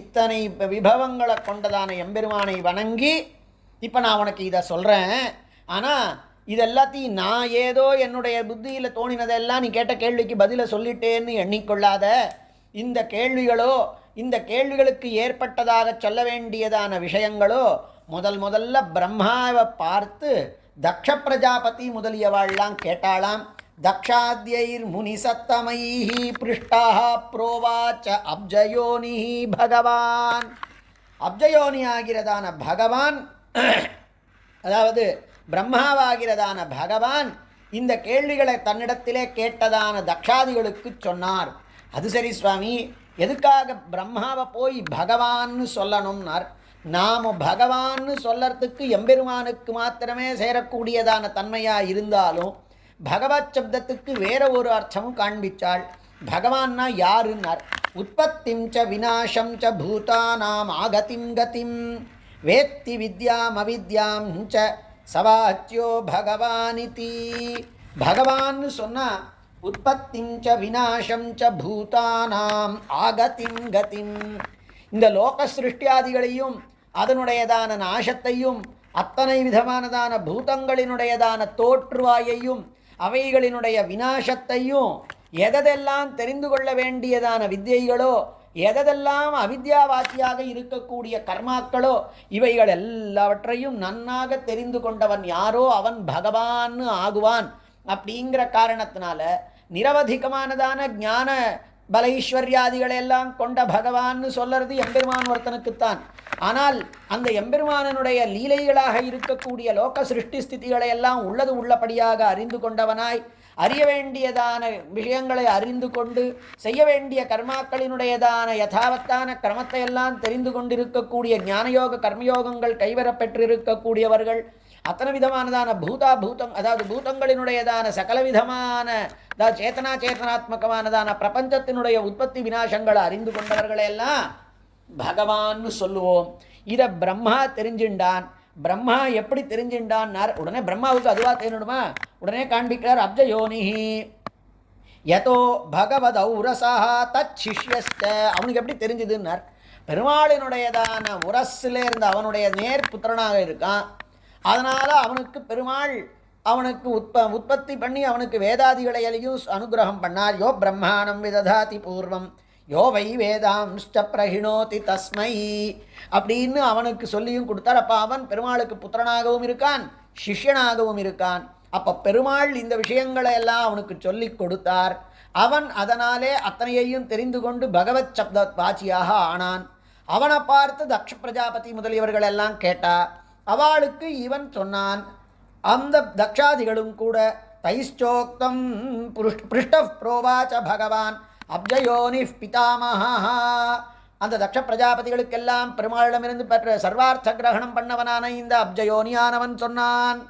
இத்தனை விபவங்களை கொண்டதான எம்பெருமானை வணங்கி இப்போ நான் உனக்கு இதை சொல்கிறேன் ஆனால் இதெல்லாத்தையும் நான் ஏதோ என்னுடைய புத்தியில் தோணினதெல்லாம் நீ கேட்ட கேள்விக்கு பதிலை சொல்லிட்டேன்னு எண்ணிக்கொள்ளாத. இந்த கேள்விகளோ இந்த கேள்விகளுக்கு ஏற்பட்டதாக சொல்ல வேண்டியதான விஷயங்களோ முதல் முதல்ல பிரம்மாவை பார்த்து தக்ஷ பிரஜாபதி முதலியவாள்லாம் கேட்டாளாம். தக்ஷாத்யைர் முனிசத்தமைஹி பிருஷ்டாக புரோவாச்ச அப்ஜயோனி பகவான் அப்ஜயோனி ஆகிறதான பகவான் அதாவது பிரம்மாவாகிறதான பகவான் இந்த கேள்விகளை தன்னிடத்திலே கேட்டதான தக்ஷாதிகளுக்கு சொன்னார். அது சரி சுவாமி எதுக்காக பிரம்மாவை போய் பகவான்னு சொல்லணும்னார்? நாம் பகவான்னு சொல்லறதுக்கு எம்பெருமானுக்கு மாத்திரமே சேரக்கூடியதான தன்மையாக இருந்தாலும் பகவத் சப்தத்துக்கு வேற ஒரு அர்த்தமும் காண்பிச்சாள் பகவான்னா யாருன்னார்? உற்பத்திம் ச விநாசம் ச பூதானாம் ஆகதிம் கதிம். வேத்தி வித்யாம் அவித்யாம் ச சவாத்தியோ பகவானிதி. பகவான்னு சொன்னால் உற்பத்திம் ச விநாசம் ச பூதானாம் ஆகதிம் கதிம். இந்த லோக சிருஷ்டியாதிகளையும் அதனுடையதான நாசத்தையும் அத்தனை விதமானதான பூதங்களினுடையதான தோற்றுவாயையும் அவைகளினுடைய விநாசத்தையும் எதெல்லாம் தெரிந்து கொள்ள வேண்டியதான வித்தியைகளோ எதெல்லாம் அவித்யாவாசியாக இருக்கக்கூடிய கர்மாக்களோ இவைகள் எல்லாவற்றையும் நன்னாக தெரிந்து கொண்டவன் யாரோ அவன் பகவான்னு ஆகுவான். அப்படிங்கிற காரணத்தினால நிரவதிகமானதான ஞான பலைஸ்வர்யாதிகளை எல்லாம் கொண்ட பகவான்னு சொல்கிறது எம்பெருமான் ஒருத்தனுக்குத்தான். ஆனால் அந்த எம்பெருமானனுடைய லீலைகளாக இருக்கக்கூடிய லோக சிருஷ்டி ஸ்திதிகளை எல்லாம் உள்ளது உள்ளபடியாக அறிந்து கொண்டவனாய் அறிய வேண்டியதான விஷயங்களை அறிந்து கொண்டு செய்ய வேண்டிய கர்மாக்களினுடையதான யதாவத்தான கிரமத்தை எல்லாம் தெரிந்து கொண்டிருக்கக்கூடிய ஞானயோக கர்மயோகங்கள் கைவரப்பெற்றிருக்கக்கூடியவர்கள் அத்தனை விதமானதான பூதா பூதம் அதாவது பூதங்களினுடையதான சகல விதமான அதாவது சேத்தனா சேத்தனாத்மகமானதான பிரபஞ்சத்தினுடைய உற்பத்தி விநாசங்களை அறிந்து கொண்டவர்களையெல்லாம் பகவான்னு சொல்லுவோம். இதை பிரம்மா தெரிஞ்சின்றான். பிரம்மா எப்படி தெரிஞ்சின்றான்னார்? உடனே பிரம்மாவுக்கு அதுவாக தெரியணுமா? உடனே காண்பிக்கிறார் அப்ஜயோனிஹி யதோ பகவத் தத் சிஷ்யஸ்த. அவனுக்கு எப்படி தெரிஞ்சுதுன்னார்? பெருமாளினுடையதான உரஸில் இருந்த அவனுடைய நேர் புத்திரனாக இருக்கான். அதனால் அவனுக்கு பெருமாள் அவனுக்கு உற்ப உற்பத்தி பண்ணி அவனுக்கு வேதாதிகளையும் அனுகிரகம் பண்ணார். யோ பிரம்மாணம் விததாதி பூர்வம். யோ வை வேதாம்ஷ்ட பிரகிணோதி தஸ்மை. அப்படின்னு அவனுக்கு சொல்லியும் கொடுத்தார். அப்போ அவன் பெருமாளுக்கு புத்திரனாகவும் இருக்கான் சிஷ்யனாகவும் இருக்கான். அப்போ பெருமாள் இந்த விஷயங்களை எல்லாம் அவனுக்கு சொல்லி கொடுத்தார். அவன் அதனாலே அத்தனையையும் தெரிந்து கொண்டு பகவத் சப்த வாச்சியாக ஆனான். அவனை பார்த்து தக்ஷ பிரஜாபதி முதலியவர்கள் எல்லாம் கேட்டா அவளுக்கு இவன் சொன்னான் அந்த தக்ஷாதிகளும் கூட தைஷ்டோக்தம் புருஷ் பிருஷ்ட புரோவாச்ச பகவான் அப்ஜயோனி பிதாமகா அந்த தக்ஷ பிரஜாபதிகளுக்கெல்லாம் பெருமாளிடமிருந்து பெற்ற சர்வார்த்த கிரகணம் பண்ணவனான இந்த அப்ஜயோனியானவன் சொன்னான்.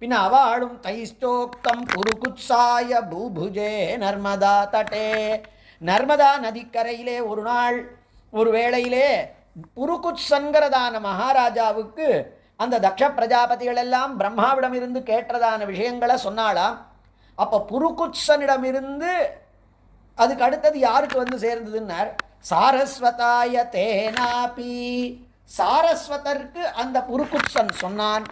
பின்ன அவளும் தைஷ்டோக்தம் குருகுத்சாய பூபுஜே நர்மதா தட்டே. நர்மதா நதிக்கரையிலே ஒரு நாள் ஒரு வேளையிலே புருகுத்சன்கிறதான மகாராஜாவுக்கு அந்த தக்ஷ பிரஜாபதிகளெல்லாம் பிரம்மாவிடமிருந்து கேட்டதான விஷயங்களை சொன்னாளாம். அப்போ புருகுத்சனிடமிருந்து அதுக்கு அடுத்தது யாருக்கு வந்து சேர்ந்ததுன்னார்? சாரஸ்வதாய தேனாபி. சாரஸ்வதற்கு அந்த புருகுத்சன் சொன்னான்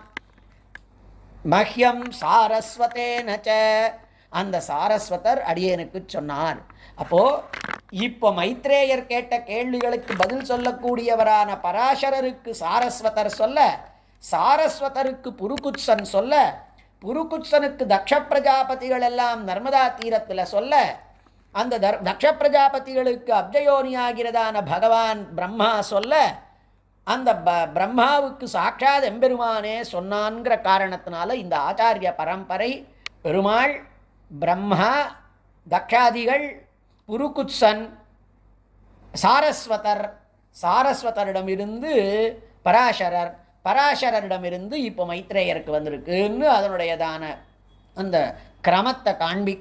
மஹ்யம் சாரஸ்வதேனச்ச. அந்த சாரஸ்வதர் அடியனுக்கு சொன்னார் அப்போ இப்போ மைத்ரேயர் கேட்ட கேள்விகளுக்கு பதில் சொல்லக்கூடியவரான பராசரருக்கு சாரஸ்வதர் சொல்ல சாரஸ்வதருக்கு புருகுத்சன் சொல்ல புருகுத்சனுக்கு தக்ஷ பிரஜாபதிகள் எல்லாம் நர்மதா தீரத்தில் சொல்ல அந்த தர் தக்ஷ பிரஜாபதிகளுக்கு அப்ஜயோனியாகிறதான பகவான் பிரம்மா சொல்ல அந்த ப பிரம்மாவுக்கு சாட்சாத் எம்பெருமானே சொன்னான்கிற காரணத்தினால இந்த ஆச்சாரிய பரம்பரை பெருமாள் பிரம்மா தக்ஷாதிகள் புருகுத்சன் சாரஸ்வதர் சாரஸ்வதரிடமிருந்து பராசரர் பராசரரிடமிருந்து இப்போ மைத்ரேயருக்கு வந்திருக்குன்னு அதனுடையதான அந்த கிரமத்தை காண்பிக்கிற